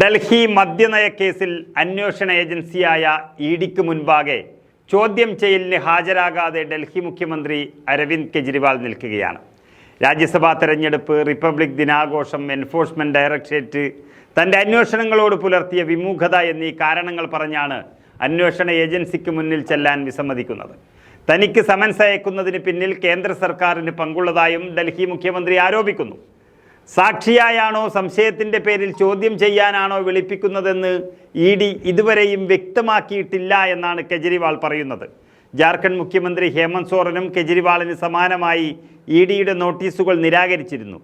ഡൽഹി മദ്യനയ കേസിൽ അന്വേഷണ ഏജൻസിയായ ഇ ഡിക്ക് മുൻപാകെ ചോദ്യം ചെയ്യലിന് ഹാജരാകാതെ ഡൽഹി മുഖ്യമന്ത്രി അരവിന്ദ് കെജ്രിവാൾ നിൽക്കുകയാണ്. രാജ്യസഭാ തെരഞ്ഞെടുപ്പ് റിപ്പബ്ലിക് ദിനാഘോഷം എൻഫോഴ്സ്മെന്റ് ഡയറക്ടറേറ്റ് തന്റെ അന്വേഷണങ്ങളോട് പുലർത്തിയ വിമുഖത എന്നീ കാരണങ്ങൾ പറഞ്ഞാണ് അന്വേഷണ ഏജൻസിക്ക് മുന്നിൽ ചെല്ലാൻ വിസമ്മതിക്കുന്നത്. തനിക്ക് സമൻസ് അയക്കുന്നതിന് പിന്നിൽ കേന്ദ്ര സർക്കാരിന് പങ്കുള്ളതായും ഡൽഹി മുഖ്യമന്ത്രി ആരോപിക്കുന്നു. സാക്ഷിയായാണോ സംശയത്തിന്റെ പേരിൽ ചോദ്യം ചെയ്യാനാണോ വിളിപ്പിക്കുന്നതെന്ന് ഇ ഡി ഇതുവരെയും വ്യക്തമാക്കിയിട്ടില്ല എന്നാണ് കെജ്രിവാൾ പറയുന്നത്. ജാർഖണ്ഡ് മുഖ്യമന്ത്രി ഹേമന്ത് സോറനും കെജ്രിവാളിന് സമാനമായി ഇ ഡിയുടെ നോട്ടീസുകൾ നിരാകരിച്ചിരുന്നു.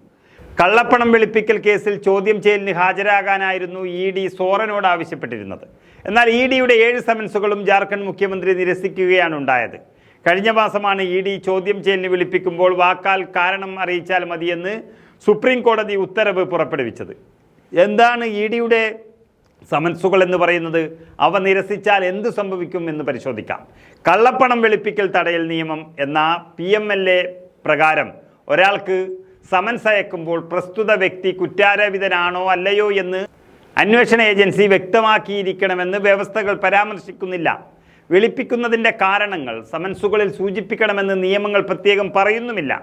കള്ളപ്പണം വെളുപ്പിക്കൽ കേസിൽ ചോദ്യം ചെയ്യലിന് ഹാജരാകാനായിരുന്നു ഇ ഡി സോറനോട് ആവശ്യപ്പെട്ടിരുന്നത്. എന്നാൽ ഇ ഡിയുടെ ഏഴ് സമൻസുകളും ജാർഖണ്ഡ് മുഖ്യമന്ത്രി നിരസിക്കുകയാണ് ഉണ്ടായത്. കഴിഞ്ഞ മാസമാണ് ഇ ഡി ചോദ്യം ചെയ്യലിന് വിളിപ്പിക്കുമ്പോൾ വാക്കാൽ കാരണം അറിയിച്ചാൽ മതിയെന്ന് സുപ്രീം കോടതി ഉത്തരവ് പുറപ്പെടുവിച്ചത്. എന്താണ് ഇ ഡിയുടെ സമൻസുകൾ എന്ന് പറയുന്നത്? അവ നിരസിച്ചാൽ എന്ത് സംഭവിക്കും എന്ന് പരിശോധിക്കാം. കള്ളപ്പണം വെളുപ്പിക്കൽ തടയൽ നിയമം എന്ന പി എം എൽ എ പ്രകാരം ഒരാൾക്ക് സമൻസ് അയക്കുമ്പോൾ പ്രസ്തുത വ്യക്തി കുറ്റാരോപിതനാണോ അല്ലയോ എന്ന് അന്വേഷണ ഏജൻസി വ്യക്തമാക്കിയിരിക്കണമെന്ന് വ്യവസ്ഥകൾ പരാമർശിക്കുന്നില്ല. വെളുപ്പിക്കുന്നതിന്റെ കാരണങ്ങൾ സമൻസുകളിൽ സൂചിപ്പിക്കണമെന്ന് നിയമങ്ങൾ പ്രത്യേകം പറയുന്നുമില്ല.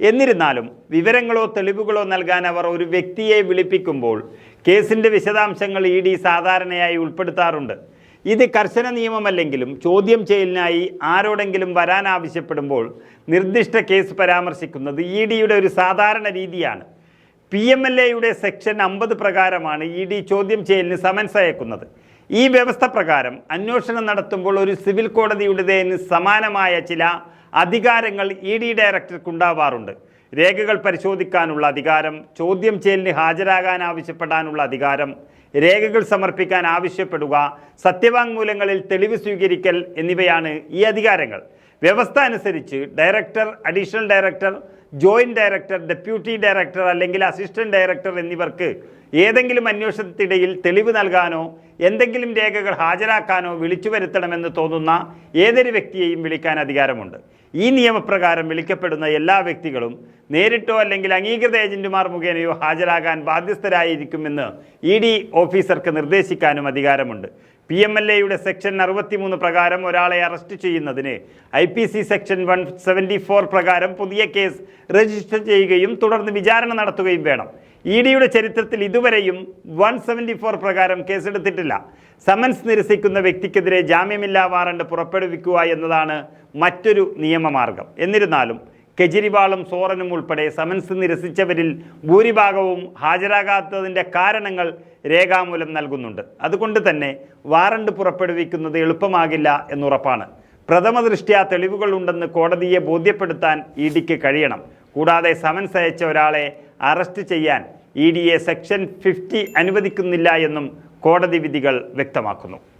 എന്നിരുന്നാലും വിവരങ്ങളോ തെളിവുകളോ നൽകാൻ അവർ ഒരു വ്യക്തിയെ വിളിപ്പിക്കുമ്പോൾ കേസിന്റെ വിശദാംശങ്ങൾ ഇ ഡി സാധാരണയായി ഉൾപ്പെടുത്താറുണ്ട്. ഇത് കർശന നിയമമല്ലെങ്കിലും ചോദ്യം ചെയ്യലിനായി ആരോടെങ്കിലും വരാൻ ആവശ്യപ്പെടുമ്പോൾ നിർദ്ദിഷ്ട കേസ് പരാമർശിക്കുന്നത് ഇ ഡിയുടെ ഒരു സാധാരണ രീതിയാണ്. പി എം എൽ എയുടെ സെക്ഷൻ അമ്പത് പ്രകാരമാണ് ഇ ഡി ചോദ്യം ചെയ്യലിന് സമൻസ് അയക്കുന്നത്. ഈ വ്യവസ്ഥ പ്രകാരം അന്വേഷണം നടത്തുമ്പോൾ ഒരു സിവിൽ കോടതിയുടേതിന് സമാനമായ ചില അധികാരങ്ങൾ ഇ ഡി ഡയറക്ടർക്കുണ്ടാവാറുണ്ട്. രേഖകൾ പരിശോധിക്കാനുള്ള അധികാരം ചോദ്യം ചെയ്യലിന് ഹാജരാകാൻ ആവശ്യപ്പെടാനുള്ള അധികാരം രേഖകൾ സമർപ്പിക്കാൻ ആവശ്യപ്പെടുക സത്യവാങ്മൂലങ്ങളിൽ തെളിവ് സ്വീകരിക്കൽ എന്നിവയാണ് ഈ അധികാരങ്ങൾ. വ്യവസ്ഥ അനുസരിച്ച് director additional director joint director deputy director അല്ലെങ്കിൽ അസിസ്റ്റന്റ് ഡയറക്ടർ എന്നിവർക്ക് ഏതെങ്കിലും അന്വേഷണത്തിനിടയിൽ തെളിവ് നൽകാനോ എന്തെങ്കിലും രേഖകൾ ഹാജരാക്കാനോ വിളിച്ചു വരുത്തണമെന്ന് തോന്നുന്ന ഏതൊരു വ്യക്തിയെയും വിളിക്കാൻ അധികാരമുണ്ട്. ഈ നിയമപ്രകാരം വിളിക്കപ്പെടുന്ന എല്ലാ വ്യക്തികളും നേരിട്ടോ അല്ലെങ്കിൽ അംഗീകൃത ഏജന്റുമാർ മുഖേനയോ ഹാജരാകാൻ ബാധ്യസ്ഥരായിരിക്കുമെന്ന് ഇ ഡി ഓഫീസർക്ക് നിർദ്ദേശിക്കാനും അധികാരമുണ്ട്. പി എം എൽ എയുടെ സെക്ഷൻ അറുപത്തിമൂന്ന് പ്രകാരം ഒരാളെ അറസ്റ്റ് ചെയ്യുന്നതിന് I P C section one seventy four പ്രകാരം പുതിയ കേസ് രജിസ്റ്റർ ചെയ്യുകയും തുടർന്ന് വിചാരണ നടത്തുകയും വേണം. ഇ ഡിയുടെ ചരിത്രത്തിൽ ഇതുവരെയും വൺ സെവന്റി ഫോർ പ്രകാരം കേസെടുത്തിട്ടില്ല. സമൻസ് നിരസിക്കുന്ന വ്യക്തിക്കെതിരെ ജാമ്യമില്ലാ വാറണ്ട് പുറപ്പെടുവിക്കുക എന്നതാണ് മറ്റൊരു നിയമമാർഗം. എന്നിരുന്നാലും കെജ്രിവാളും സോറനും ഉൾപ്പെടെ സമൻസ് നിരസിച്ചവരിൽ ഭൂരിഭാഗവും ഹാജരാകാത്തതിന്റെ കാരണങ്ങൾ രേഖാമൂലം നൽകുന്നുണ്ട്. അതുകൊണ്ട് തന്നെ വാറണ്ട് പുറപ്പെടുവിക്കുന്നത് എളുപ്പമാകില്ല എന്നുറപ്പാണ്. പ്രഥമ ദൃഷ്ട്യാ തെളിവുകളുണ്ടെന്ന് കോടതിയെ ബോധ്യപ്പെടുത്താൻ ഇ ഡിക്ക് കഴിയണം. കൂടാതെ സമൻസ് അയച്ച ഒരാളെ അറസ്റ്റ് ചെയ്യാൻ ഇ ഡിയെ സെക്ഷൻ ഫിഫ്റ്റി അനുവദിക്കുന്നില്ല എന്നും കോടതി വിധികൾ വ്യക്തമാക്കുന്നു.